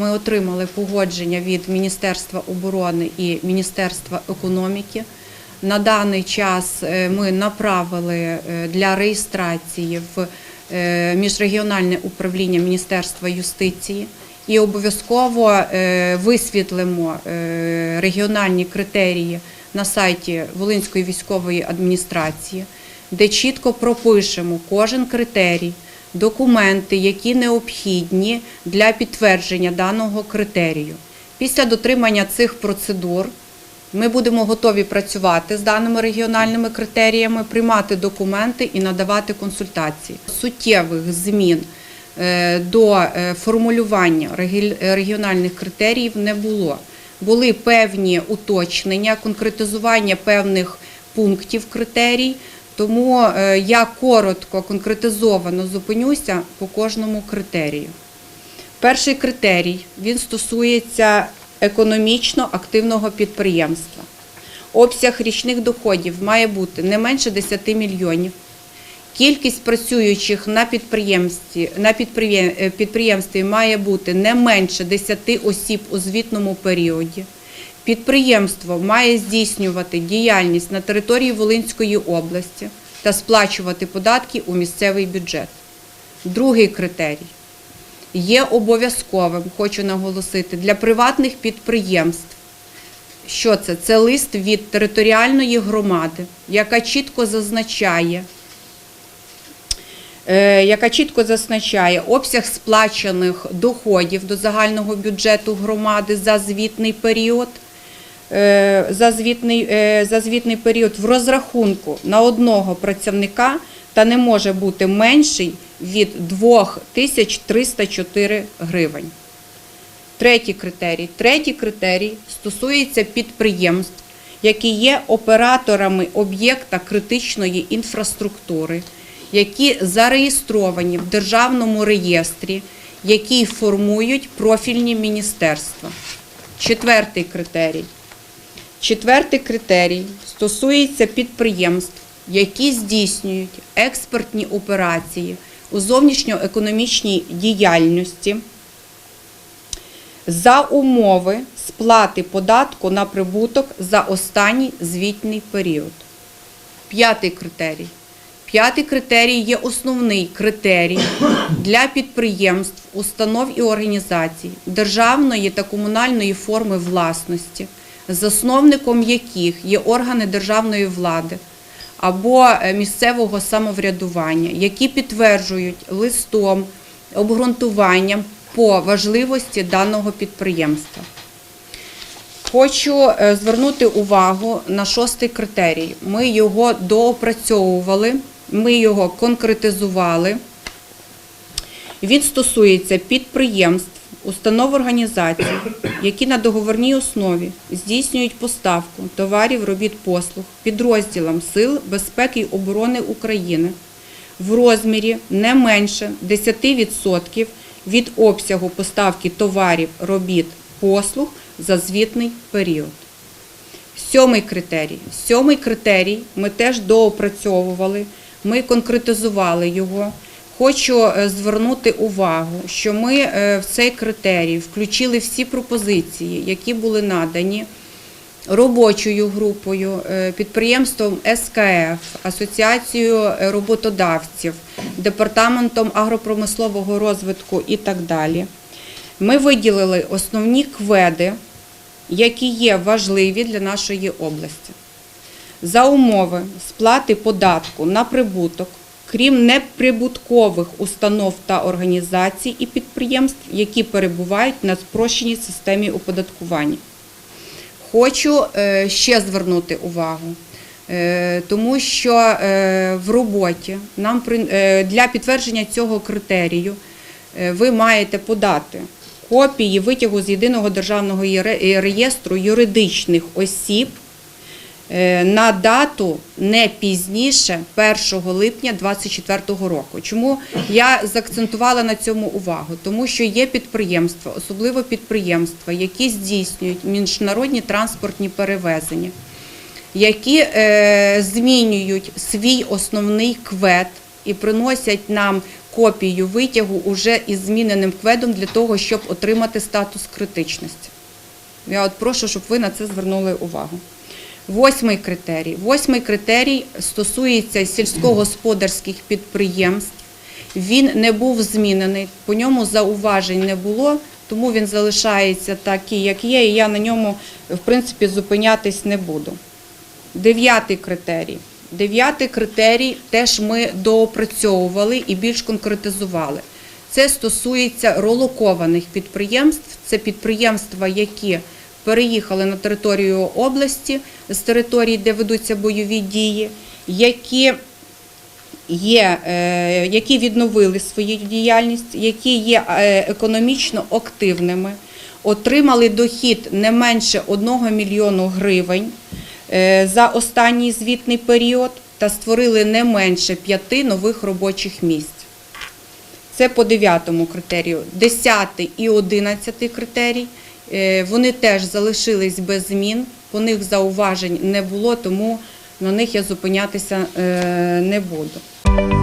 ми отримали погодження від Міністерства оборони і Міністерства економіки. На даний час е, ми направили е, для реєстрації в е, міжрегіональне управління Міністерства юстиції і обов'язково висвітлимо регіональні критерії на сайті Волинської військової адміністрації, де чітко пропишемо кожен критерій, документи, які необхідні для підтвердження даного критерію. Після дотримання цих процедур ми будемо готові працювати з даними регіональними критеріями, приймати документи і надавати консультації. Суттєвих змін е, до е, формулювання регіональних критеріїв не було. Були певні уточнення, конкретизування певних пунктів критерій, тому е, я коротко, конкретизовано зупинюся по кожному критерію. Перший критерій він стосується економічно активного підприємства. Обсяг річних доходів має бути не менше 10 мільйонів. Кількість працюючих на підприємстві, на е, підприємстві має бути не менше 10 осіб у звітному періоді. Підприємство має здійснювати діяльність на території Волинської області та сплачувати податки у місцевий бюджет. Другий критерій є обов'язковим, хочу наголосити, для приватних підприємств. Що це? Це лист від територіальної громади, яка чітко зазначає, е, яка чітко зазначає обсяг сплачених доходів до загального бюджету громади за звітний період. Е, За звітний, е, за звітний період в розрахунку на одного працівника та не може бути менший від 2304 гривень. Третій критерій. Третій критерій стосується підприємств, які є операторами об'єкта критичної інфраструктури, які зареєстровані в державному реєстрі, які формують профільні міністерства. Четвертий критерій. Четвертий критерій стосується підприємств, які здійснюють експортні операції у зовнішньоекономічній діяльності за умови сплати податку на прибуток за останній звітний період. П'ятий критерій. П'ятий критерій є основний критерій для підприємств, установ і організацій державної та комунальної форми власності, засновником яких є органи державної влади або е, місцевого самоврядування, які підтверджують листом, обґрунтуванням по важливості даного підприємства. Хочу е, звернути увагу на шостий критерій. Ми його доопрацьовували, ми його конкретизували. Він стосується підприємств, установ організацій, які на договорній основі здійснюють поставку товарів, робіт, послуг підрозділам Сил безпеки і оборони України в розмірі не менше 10% від обсягу поставки товарів, робіт, послуг за звітний період. Сьомий критерій. Сьомий критерій ми теж доопрацьовували, ми конкретизували його. Хочу е, звернути увагу, що ми е, в цей критерій включили всі пропозиції, які були надані робочою групою, е, підприємством СКФ, Асоціацією роботодавців, департаментом агропромислового розвитку і так далі. Ми виділили основні кведи, які є важливі для нашої області. За умови сплати податку на прибуток, крім неприбуткових установ та організацій і підприємств, які перебувають на спрощеній системі оподаткування. Хочу е, ще звернути увагу, е, тому що е, в роботі нам для підтвердження цього критерію ви маєте подати копії витягу з єдиного державного реєстру юридичних осіб на дату не пізніше 1 липня 2024 року. Чому я заакцентувала на цьому увагу? Тому що є підприємства, особливо підприємства, які здійснюють міжнародні транспортні перевезення, які е, змінюють свій основний квет і приносять нам копію витягу уже із зміненим кведом для того, щоб отримати статус критичності. Я от прошу, щоб ви на це звернули увагу. Восьмий критерій. Восьмий критерій стосується сільськогосподарських підприємств. Він не був змінений, по ньому зауважень не було, тому він залишається такий, як є, і я на ньому, в принципі, зупинятись не буду. Дев'ятий критерій. Дев'ятий критерій теж ми доопрацьовували і більш конкретизували. Це стосується ролокованих підприємств. Це підприємства, які переїхали на територію області з території, де ведуться бойові дії, які є, е, які відновили свою діяльність, які є е, економічно активними, отримали дохід не менше 1 мільйону гривень е, за останній звітний період та створили не менше п'яти нових робочих місць. Це по дев'ятому критерію. Десятий і одинадцятий критерій. Е, Вони теж залишились без змін, по них зауважень не було, тому на них я зупинятися е, не буду.